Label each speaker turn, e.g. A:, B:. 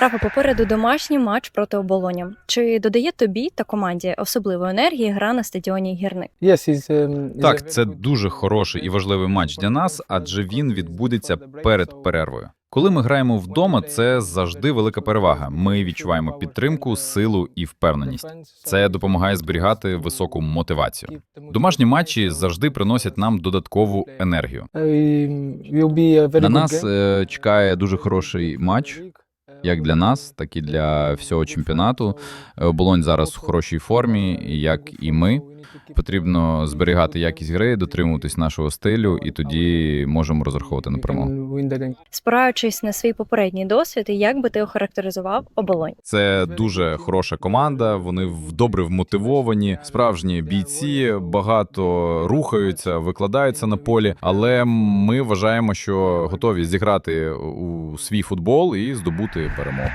A: Рафа, попереду домашній матч проти оболоня. Чи додає тобі та команді особливої енергії гра на стадіоні гірник?
B: Um,
C: Так, це дуже хороший і важливий матч для нас, адже він відбудеться перед перервою. Коли ми граємо вдома, це завжди велика перевага. Ми відчуваємо підтримку, силу і впевненість. Це допомагає зберігати високу мотивацію. Домашні матчі завжди приносять нам додаткову енергію.
B: Very
C: На нас е, чекає дуже хороший матч, як для нас, так і для всього чемпіонату. Е, Оболонь зараз в хорошій формі, як і ми. Потрібно зберігати якість гри, дотримуватись нашого стилю, і тоді можемо розраховувати на перемогу.
A: Спираючись на свій попередній досвід, як би ти охарактеризував оболонь?
C: Це дуже хороша команда. Вони добре вмотивовані, справжні бійці, багато рухаються, викладаються на полі. Але ми вважаємо, що готові зіграти у свій футбол і здобути перемогу.